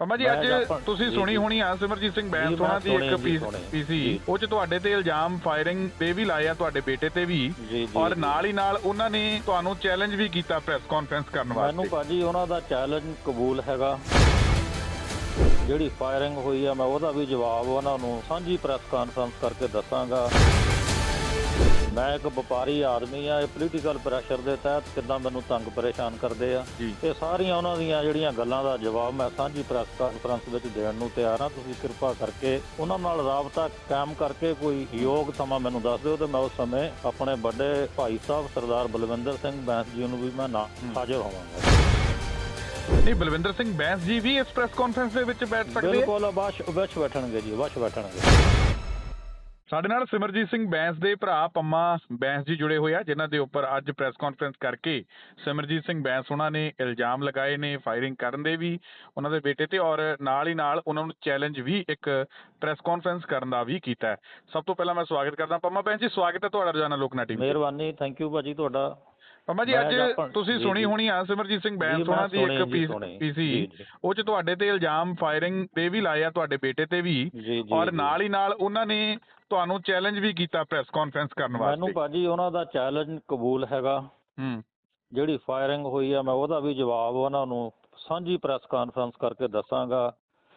ਪੰਮਾ ਜੀ ਅੱਜ ਤੁਸੀਂ ਸੁਣੀ। ਹੋਣੀ ਆ ਸਿਮਰਜੀਤ ਸਿੰਘ ਜੀ, ਬੈਂਸ ਮੈਂ ਉਹਨਾਂ ਦੀ ਇੱਕ। ਪੀਸੀ। ਉਹ ਚ ਤੁਹਾਡੇ ਤੇ ਇਲਜ਼ਾਮ ਫਾਇਰਿੰਗ ਤੇ ਵੀ ਲਾਏ ਆ ਤੁਹਾਡੇ ਬੇਟੇ ਤੇ ਵੀ ਔਰ। ਨਾਲ ਹੀ ਨਾਲ ਉਹਨਾਂ ਨੇ ਤੁਹਾਨੂੰ ਚੈਲੰਜ ਵੀ ਕੀਤਾ ਪ੍ਰੈਸ ਕਾਨਫਰੰਸ ਕਰਨ ਮੈਨੂੰ ਵਾਸਤੇ ਭਾਜੀ ਉਹਨਾਂ ਦਾ ਚੈਲੰਜ ਕਬੂਲ ਹੈਗਾ ਜਿਹੜੀ ਫਾਇਰਿੰਗ ਹੋਈ ਆ ਮੈਂ ਉਹਦਾ ਵੀ ਜਵਾਬ ਉਹਨਾਂ ਨੂੰ ਸਾਂਝੀ ਪ੍ਰੈਸ ਕਾਨਫਰੰਸ ਕਰਕੇ ਦੱਸਾਂਗਾ ਮੈਂ ਇੱਕ ਵਪਾਰੀ ਆਦਮੀ ਆ ਇਹ ਪੋਲੀਟੀਕਲ ਪ੍ਰੈਸ਼ਰ ਦੇ ਤਹਿਤ ਕਿੱਦਾਂ ਮੈਨੂੰ ਤੰਗ ਪਰੇਸ਼ਾਨ ਕਰਦੇ ਆ। ਇਹ ਸਾਰੀਆਂ ਉਹਨਾਂ ਦੀਆਂ ਜਿਹੜੀਆਂ ਗੱਲਾਂ ਦਾ ਜਵਾਬ ਮੈਂ ਸਾਂਝੀ ਪ੍ਰੈਸ ਕਾਨਫਰੰਸ ਵਿੱਚ ਦੇਣ ਨੂੰ ਤਿਆਰ ਹਾਂ ਤੁਸੀਂ ਕਿਰਪਾ ਕਰਕੇ ਉਹਨਾਂ ਨਾਲ ਰਾਬਤਾ ਕਾਇਮ ਕਰਕੇ ਕੋਈ ਯੋਗ ਸਮਾਂ ਮੈਨੂੰ ਦੱਸ ਦਿਓ ਤੇ ਮੈਂ ਉਸ ਸਮੇਂ ਆਪਣੇ ਵੱਡੇ ਭਾਈ ਸਾਹਿਬ ਸਰਦਾਰ ਬਲਵਿੰਦਰ ਸਿੰਘ ਬੈਂਸ ਜੀ ਨੂੰ ਵੀ ਮੈਂ ਹਾਜ਼ਰ ਹੋਵਾਂਗਾ। ਨਹੀਂ ਬਲਵਿੰਦਰ ਸਿੰਘ ਬੈਂਸ ਜੀ ਵੀ ਇਸ ਪ੍ਰੈਸ ਕਾਨਫਰੰਸ ਦੇ ਵਿੱਚ ਬੈਠ ਸਕਦੇ ਆ? ਬਿਲਕੁਲ ਵਸ਼ ਵਸ਼ ਬੈਠਣਗੇ ਜੀ ਵਸ਼ ਬੈਠਣਗੇ। ਸਾਡੇ ਨਾਲ ਸਿਮਰਜੀਤ ਸਿੰਘ ਬੈਂਸ ਦੇ ਭਰਾ ਪੰਮਾ ਬੈਂਸ ਜੀ ਜੁੜੇ ਹੋਏ ਆ, ਜਿਨ੍ਹਾਂ ਦੇ ਉੱਪਰ ਅੱਜ ਪ੍ਰੈਸ ਕਾਨਫਰੰਸ ਕਰਕੇ ਸਿਮਰਜੀਤ ਸਿੰਘ ਬੈਂਸ ਉਹਨਾਂ ਨੇ ਇਲਜ਼ਾਮ ਲਗਾਏ ਨੇ, ਫਾਇਰਿੰਗ ਕਰਨ ਦੇ ਵੀ, ਉਹਨਾਂ ਦੇ ਬੇਟੇ ਤੇ ਔਰ ਨਾਲ ਹੀ ਨਾਲ ਉਹਨਾਂ ਨੂੰ ਚੈਲੰਜ ਵੀ ਇੱਕ ਪ੍ਰੈਸ ਕਾਨਫਰੰਸ ਕਰਨ ਦਾ ਵੀ ਕੀਤਾ ਸਭ ਤੋਂ ਪਹਿਲਾਂ ਮੈਂ ਸਵਾਗਤ ਕਰਦਾ, ਪੰਮਾ ਬੈਂਸ ਜੀ, ਸਵਾਗਤ ਹੈ ਤੁਹਾਡਾ ਰੋਜ਼ਾਨਾ ਲੋਕਨਾ ਟੀਵੀ ਮਿਹਰਬਾਨੀ, ਥੈਂਕ ਯੂ ਭਾਜੀ, ਤੁਹਾਡਾ ਪੰਮਾ ਜੀ ਅੱਜ ਤੁਸੀਂ ਸੁਣੀ। ਹੋਣੀ ਆ ਸਿਮਰਜੀਤ ਸਿੰਘ ਜੀ, ਬੈਂਸ ਮੈਂ ਉਹਨਾਂ ਦੀ ਇੱਕ। ਪੀਸੀ। ਉਹ ਚ ਤੁਹਾਡੇ ਤੇ ਇਲਜ਼ਾਮ ਫਾਇਰਿੰਗ ਤੇ ਵੀ ਲਾਏ ਆ ਤੁਹਾਡੇ ਬੇਟੇ ਤੇ ਵੀ ਔਰ। ਨਾਲ ਹੀ ਨਾਲ ਉਹਨਾਂ ਨੇ ਤੁਹਾਨੂੰ ਚੈਲੰਜ ਵੀ ਕੀਤਾ ਪ੍ਰੈਸ ਕਾਨਫਰੰਸ ਕਰਨ ਮੈਨੂੰ ਵਾਸਤੇ ਭਾਜੀ ਉਹਨਾਂ ਦਾ ਚੈਲੰਜ ਕਬੂਲ ਹੈਗਾ ਹੂੰ ਜਿਹੜੀ ਫਾਇਰਿੰਗ ਹੋਈ ਆ ਮੈਂ ਉਹਦਾ ਵੀ ਜਵਾਬ ਉਹਨਾਂ ਨੂੰ ਸਾਂਝੀ ਪ੍ਰੈਸ ਕਾਨਫਰੰਸ ਕਰਕੇ ਦੱਸਾਂਗਾ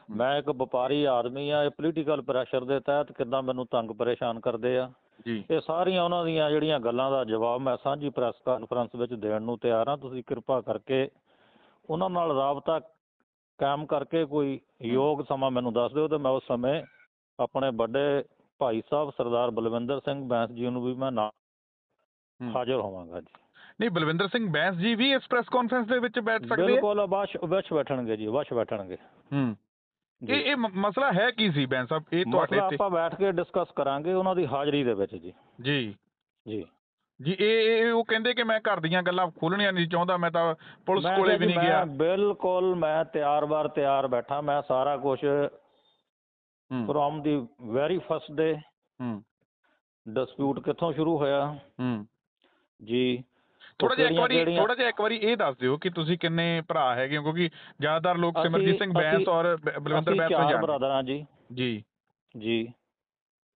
ਮੈਂ ਇੱਕ ਵਪਾਰੀ ਆਦਮੀ ਆ ਇਹ ਪੋਲੀਟੀਕਲ ਪ੍ਰੈਸ਼ਰ ਦੇ ਤਹਿਤ ਕਿੱਦਾਂ ਮੈਨੂੰ ਤੰਗ ਪਰੇਸ਼ਾਨ ਕਰਦੇ ਆ ਜੀ। ਇਹ ਸਾਰੀਆਂ ਉਹਨਾਂ ਦੀਆਂ ਜਿਹੜੀਆਂ ਗੱਲਾਂ ਦਾ ਜਵਾਬ ਮੈਂ ਸਾਂਝੀ ਪ੍ਰੈਸ ਕਾਨਫਰੰਸ ਵਿੱਚ ਦੇਣ ਨੂੰ ਤਿਆਰ ਹਾਂ। ਤੁਸੀਂ ਕਿਰਪਾ ਕਰਕੇ ਉਹਨਾਂ ਨਾਲ ਰਾਬਤਾ ਕਾਇਮ ਕਰਕੇ ਕੋਈ ਯੋਗ ਸਮਾਂ ਮੈਨੂੰ ਦੱਸ ਦਿਓ ਤੇ ਮੈਂ ਉਸ ਸਮੇਂ ਆਪਣੇ ਵੱਡੇ ਭਾਈ ਸਾਹਿਬ ਸਰਦਾਰ ਬਲਵਿੰਦਰ ਸਿੰਘ ਬੈਂਸ ਜੀ ਨੂੰ ਵੀ ਮੈਂ ਨਾ ਹੂੰ। ਹਾਜ਼ਰ ਹੋਵਾਂਗਾ ਜੀ। ਨਹੀਂ ਬਲਵਿੰਦਰ ਸਿੰਘ ਬੈਂਸ ਜੀ ਵੀ ਇਸ ਪ੍ਰੈਸ ਕਾਨਫਰੰਸ ਦੇ ਵਿੱਚ ਬੈਠ ਸਕਦੇ ਬਿਲਕੁਲ ਵਸ਼ ਵਸ਼ ਬੈਠਣਗੇ ਜੀ ਵਸ਼ ਬੈਠਣਗੇ। ਹੂੰ। ਇਹ ਇਹ ਮਸਲਾ ਹੈ ਕੀ ਸੀ ਬੈਂਸ ਸਾਹਿਬ? ਇਹ ਤੁਹਾਡੇ ਤੇ ਆਪਾਂ ਬੈਠ ਕੇ ਡਿਸਕਸ ਕਰਾਂਗੇ ਉਹਨਾਂ ਦੀ ਹਾਜ਼ਰੀ ਦੇ ਵਿੱਚ ਜੀ। ਜੀ। ਜੀ। ਜੀ ਇਹ ਉਹ ਕਹਿੰਦੇ ਕਿ ਮੈਂ ਘਰ ਦੀਆਂ ਗੱਲਾਂ ਖੋਲਣੀਆਂ ਨਹੀਂ ਚਾਹੁੰਦਾ ਮੈਂ ਤਾਂ ਪੁਲਿਸ ਕੋਲੇ ਵੀ ਨਹੀਂ ਗਿਆ। ਮੈਂ ਬਿਲਕੁਲ ਮੈਂ ਤਿਆਰ ਬਾਰ ਤਿਆਰ ਬੈਠਾ ਮੈਂ ਸਾਰਾ ਕੁਝ from the very first day ਹੂੰ। ਡਿਸਪਿਊਟ ਕਿੱਥੋਂ ਸ਼ੁਰੂ ਹੋਇਆ? ਹੂੰ। ਜੀ। ਥੋੜਾ ਜਿਹਾ ਇੱਕ ਵਾਰੀ ਥੋੜਾ ਜਿਹਾ ਇੱਕ ਵਾਰੀ ਇਹ ਦੱਸ ਦਿਓ ਕਿ ਤੁਸੀਂ ਕਿੰਨੇ ਭਰਾ ਹੈਗੇ ਹੋ ਕਿਉਂਕਿ ਜ਼ਿਆਦਾਤਰ ਲੋਕ ਸਿਮਰਜੀਤ ਸਿੰਘ ਬੈਂਸ ਔਰ ਬਲਵਿੰਦਰ ਬੈਂਸ ਚਾਰ ਜਾਣਦੇ ਬ੍ਰਦਰ ਹਾਂ ਜੀ। ਜੀ। ਜੀ।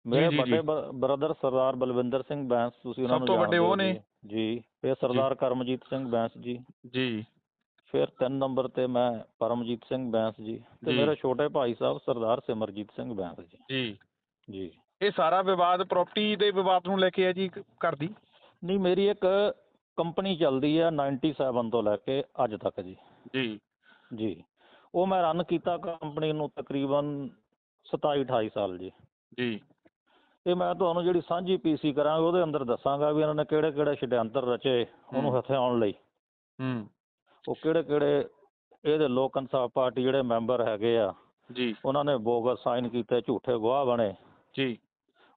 ਮੇਰੇ। ਵੱਡੇ ਬ੍ਰਦਰ ਸਰਦਾਰ ਬਲਵਿੰਦਰ ਸਿੰਘ ਬੈਂਸ ਤੁਸੀਂ ਉਹਨਾਂ ਸਭ ਨੂੰ ਤੋਂ ਵੱਡੇ ਹੋ ਉਹ ਨੇ? ਜੀ। ਇਹ ਸਰਦਾਰ ਕਰਮਜੀਤ ਸਿੰਘ ਬੈਂਸ ਜੀ। ਜੀ। ਫਿਰ ਤਿੰਨ ਨੰਬਰ ਤੇ ਮੈਂ ਪਰਮਜੀਤ ਸਿੰਘ ਬੈਂਸ ਜੀ ਤੇ। ਮੇਰੇ ਛੋਟੇ ਭਾਈ ਸਾਹਿਬ ਸਰਦਾਰ ਸਿਮਰਜੀਤ ਸਿੰਘ ਬੈਂਸ ਜੀ। ਜੀ। ਜੀ। ਇਹ ਸਾਰਾ ਵਿਵਾਦ ਪ੍ਰਾਪਰਟੀ ਦੇ ਵਿਵਾਦ ਨੂੰ ਲੈ ਕੇ ਹੈ ਜੀ ਘਰ ਦੀ? ਨਹੀਂ ਮੇਰੀ ਇੱਕ ਕੰਪਨੀ ਚੱਲਦੀ ਆ 97 ਤੋਂ ਲੈ ਕੇ ਅੱਜ ਤੱਕ ਜੀ। ਜੀ। ਜੀ। ਉਹ ਮੈਂ ਰਨ ਕੀਤਾ ਕੰਪਨੀ ਨੂੰ ਤਕਰੀਬਨ 27 28 ਸਾਲ ਜੀ। ਜੀ। ਇਹ ਮੈਂ ਤੁਹਾਨੂੰ ਜਿਹੜੀ ਸਾਂਝੀ ਪੀਸੀ ਕਰਾਂਗਾ ਉਹਦੇ ਅੰਦਰ ਦੱਸਾਂਗਾ ਵੀ ਇਹਨਾਂ ਨੇ ਕਿਹੜੇ ਕਿਹੜੇ ਛਡਿਅੰਤਰ ਰਚੇ ਉਹਨੂੰ। ਹਥਿਆਉਣ ਲਈ। ਹੂੰ। ਉਹ ਕਿਹੜੇ ਕਿਹੜੇ ਇਹਦੇ ਲੋਕ ਇਨਸਾਫ ਪਾਰਟੀ ਜਿਹੜੇ ਮੈਂਬਰ ਹੈਗੇ ਆ ਜੀ। ਉਹਨਾਂ ਨੇ ਬੋਗਸ ਸਾਈਨ ਕੀਤੇ ਝੂਠੇ ਗਵਾਹ ਬਣੇ। ਜੀ।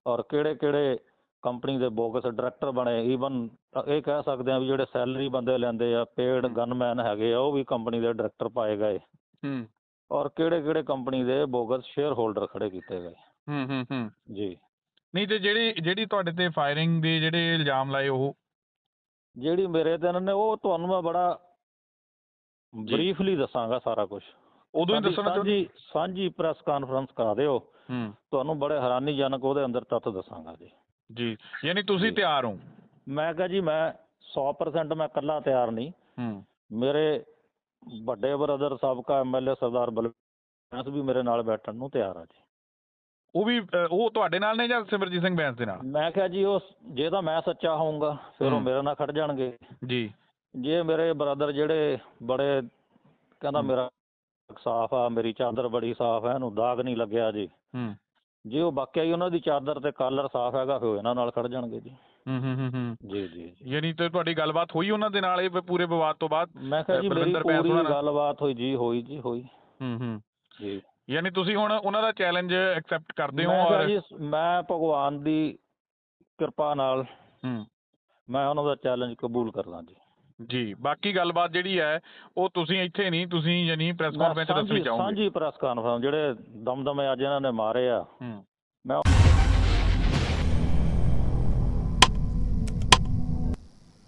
ਔਰ ਕਿਹੜੇ ਕਿਹੜੇ ਕੰਪਨੀ ਦੇ ਬੋਗਸ ਡਾਇਰੈਕਟਰ ਬਣੇ ਈਵਨ ਇਹ ਕਹਿ ਸਕਦੇ ਆ ਵੀ ਜਿਹੜੇ ਸੈਲਰੀ ਬੰਦੇ ਲੈਂਦੇ ਆ ਪੇਡ ਗਨਮੈਨ ਹੈਗੇ ਆ ਉਹ ਵੀ ਕੰਪਨੀ ਦੇ ਡਾਇਰੈਕਟਰ ਪਾਏ ਗਏ। ਹੂੰ। ਔਰ ਕਿਹੜੇ ਕਿਹੜੇ ਕੰਪਨੀ ਦੇ ਬੋਗਸ ਸ਼ੇਅਰ ਹੋਲਡਰ ਖੜੇ ਕੀਤੇ ਗਏ। ਹੂੰ ਹੂੰ ਹੂੰ। ਜੀ। ਨਹੀਂ ਤੇ ਜਿਹੜੀ ਜਿਹੜੀ ਤੁਹਾਡੇ ਤੇ ਫਾਇਰਿੰਗ ਦੇ ਜਿਹੜੇ ਇਲਜ਼ਾਮ ਲਾਏ ਉਹ? ਜਿਹੜੀ ਮੇਰੇ ਤੇ ਇਹਨਾਂ ਨੇ ਉਹ ਤੁਹਾਨੂੰ ਮੈਂ ਬੜਾ। ਬਰੀਫਲੀ ਦੱਸਾਂਗਾ ਸਾਰਾ ਕੁਝ ਉਦੋਂ ਹੀ ਦੱਸਣਾ ਚਾਹੁੰਦੇ ਸਾਂਝੀ ਸਾਂਝੀ ਪ੍ਰੈਸ ਕਾਨਫਰੰਸ ਕਰਾ ਦਿਓ। ਹੂੰ। ਤੁਹਾਨੂੰ ਬੜੇ ਹੈਰਾਨੀਜਨਕ ਉਹਦੇ ਅੰਦਰ ਤੱਥ ਦੱਸਾਂਗਾ ਜੀ। ਜੀ ਯਾਨੀ ਤੁਸੀਂ ਜੀ। ਤਿਆਰ ਹੋ? ਮੈਂ ਕਹਾਂ ਜੀ ਮੈਂ 100% ਮੈਂ ਇਕੱਲਾ ਤਿਆਰ ਨਹੀਂ। ਹੂੰ। ਮੇਰੇ ਵੱਡੇ ਬ੍ਰਦਰ ਸਾਬਕਾ ਐਮਐਲਏ ਸਰਦਾਰ ਬਲਵਿੰਦਰ ਵੀ ਮੇਰੇ ਨਾਲ ਬੈਠਣ ਨੂੰ ਤਿਆਰ ਆ ਜੀ। ਉਹ ਵੀ ਉਹ ਤੁਹਾਡੇ ਨਾਲ ਨੇ ਜਾਂ ਸਿਮਰਜੀਤ ਸਿੰਘ ਬੈਂਸ ਦੇ ਨਾਲ? ਮੈਂ ਕਿਹਾ ਜੀ ਉਹ ਜੇ ਤਾਂ ਮੈਂ ਸੱਚਾ ਹੋਊਂਗਾ ਫਿਰ ਉਹ। ਮੇਰੇ ਨਾਲ ਖੜ ਜਾਣਗੇ। ਜੀ। ਜੇ ਮੇਰੇ ਬ੍ਰਦਰ ਜਿਹੜੇ ਬੜੇ ਕਹਿੰਦਾ। ਮੇਰਾ ਸਾਫ਼ ਆ ਮੇਰੀ ਚਾਦਰ ਬੜੀ ਸਾਫ਼ ਹੈ ਇਹਨੂੰ ਦਾਗ ਨਹੀਂ ਲੱਗਿਆ ਜੀ ਹੂੰ। ਜੇ ਉਹ ਵਾਕਿਆ ਹੀ ਉਹਨਾਂ ਦੀ ਚਾਦਰ ਤੇ ਕਾਲਰ ਸਾਫ਼ ਹੈਗਾ ਫਿਰ ਇਹਨਾਂ ਨਾਲ ਖੜ ਜਾਣਗੇ ਜੀ। ਹੂੰ ਹੂੰ ਹੂੰ ਹੂੰ। ਜੀ ਜੀ ਜੀ। ਯਾਨੀ ਤੇ ਤੁਹਾਡੀ ਗੱਲਬਾਤ ਹੋਈ ਉਹਨਾਂ ਦੇ ਨਾਲ ਇਹ ਪੂਰੇ ਵਿਵਾਦ ਤੋਂ ਬਾਅਦ? ਮੈਂ ਕਿਹਾ ਜੀ ਮੇਰੀ ਪੂਰੀ? ਗੱਲਬਾਤ ਹੋਈ ਜੀ ਹੋਈ ਜੀ ਹੋਈ। ਹੂੰ ਹੂੰ। ਜੀ। ਯਾਨੀ ਤੁਸੀਂ ਹੁਣ ਉਹਨਾਂ ਦਾ ਚੈਲੰਜ ਐਕਸੈਪਟ ਕਰਦੇ ਹੋ ਔਰ ਮੈਂ ਭਗਵਾਨ ਦੀ ਕਿਰਪਾ ਨਾਲ ਹੂੰ। ਮੈਂ ਉਹਨਾਂ ਦਾ ਚੈਲੰਜ ਕਬੂਲ ਕਰਦਾ ਜੀ। ਜੀ ਬਾਕੀ ਗੱਲਬਾਤ ਜਿਹੜੀ ਹੈ ਉਹ ਤੁਸੀਂ ਇੱਥੇ ਨਹੀਂ ਤੁਸੀਂ ਯਾਨੀ ਪ੍ਰੈਸ ਕਾਨਫਰੰਸ ਦੱਸਣੀ ਚਾਹੋਗੇ ਸਾਂਝੀ ਪ੍ਰੈਸ ਕਾਨਫਰੰਸ ਜਿਹੜੇ ਦਮਦਮੇ ਅੱਜ ਇਹਨਾਂ ਨੇ ਮਾਰੇ ਆ। ਹੂੰ। ਮੈਂ